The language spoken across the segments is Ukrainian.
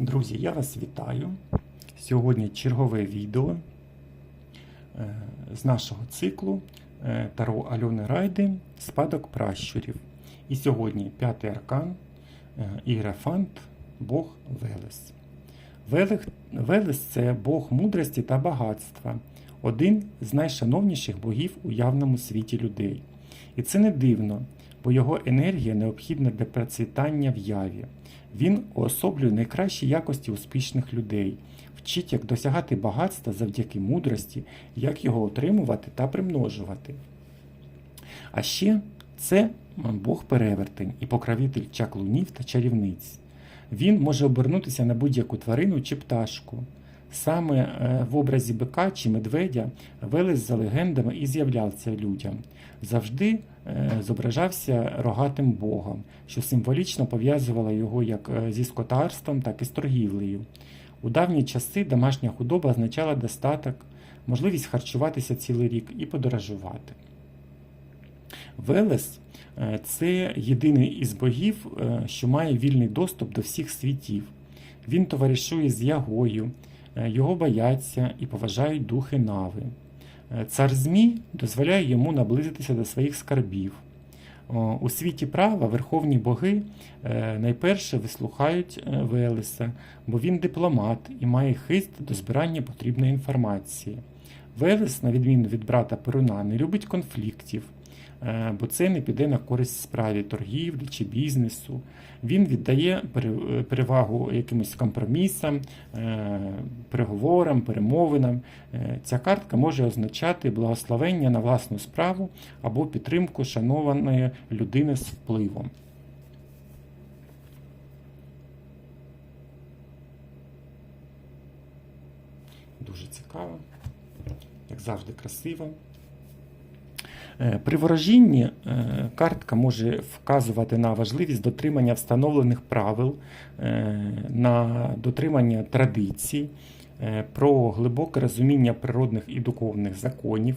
Друзі, я вас вітаю. Сьогодні чергове відео е, з нашого циклу е, Таро Альони Райди Спадок пращурів. І сьогодні п'ятий аркан е, Іерафант Бог Велес. Велес це Бог мудрості та багатства, один з найшановніших богів у явному світі людей. І це не дивно, бо його енергія необхідна для процвітання в яві. Він уособлює найкращі якості успішних людей, вчить, як досягати багатства завдяки мудрості, як його отримувати та примножувати. А ще це Бог перевертень і покровитель чаклунів та чарівниць. Він може обернутися на будь-яку тварину чи пташку. Саме е, в образі бика чи медведя Велес за легендами і з'являвся людям. Завжди е, зображався рогатим богом, що символічно пов'язувало його як е, зі скотарством, так і з торгівлею. У давні часи домашня худоба означала достаток, можливість харчуватися цілий рік і подорожувати. Велес це єдиний із богів, що має вільний доступ до всіх світів. Він товаришує з Ягою, його бояться і поважають духи нави. Е, Цар Змій дозволяє йому наблизитися до своїх скарбів. У світі права верховні боги е, найперше вислухають е, Велеса, бо він дипломат і має хист до збирання потрібної інформації. Велес, на відміну від брата Перуна, не любить конфліктів, е, бо це не піде на користь справі торгівлі чи бізнесу. Він віддає е, перевагу якимось компромісам, е, переговорам, перемовинам. Е, Ця картка може означати благословення на власну справу або підтримку шанованої людини з впливом. Дуже цікаво, як завжди, красиво. Е, При ворожінні е, картка може вказувати на важливість дотримання встановлених правил, е, на дотримання традицій, про глибоке розуміння природних і духовних законів,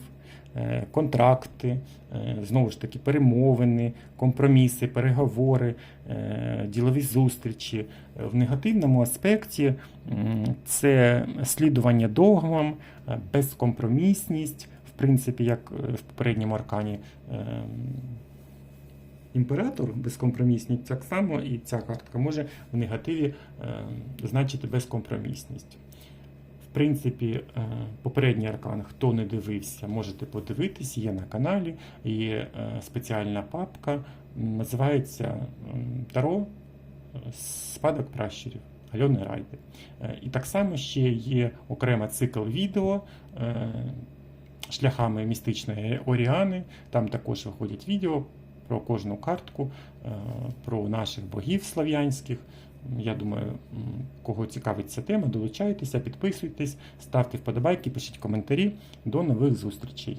контракти, знову ж таки, перемовини, компроміси, переговори, ділові зустрічі. В негативному аспекті це слідування догмам, безкомпромісність, принципі, як е, в попередньому аркані. е, Імператор безкомпромісність так само, і ця картка може в негативі е, значити безкомпромісність. В принципі, е, попередній аркан, хто не дивився, можете подивитись, є на каналі, є е, спеціальна папка, називається Таро Спадок пращурів Альони Райди. І так само ще є окрема цикл відео. Шляхами містичної Оріани, там також виходять відео про кожну картку, е, про наших богів слав'янських. Я думаю, кого цікавить ця тема, долучайтеся, підписуйтесь, ставте вподобайки, пишіть коментарі. До нових зустрічей.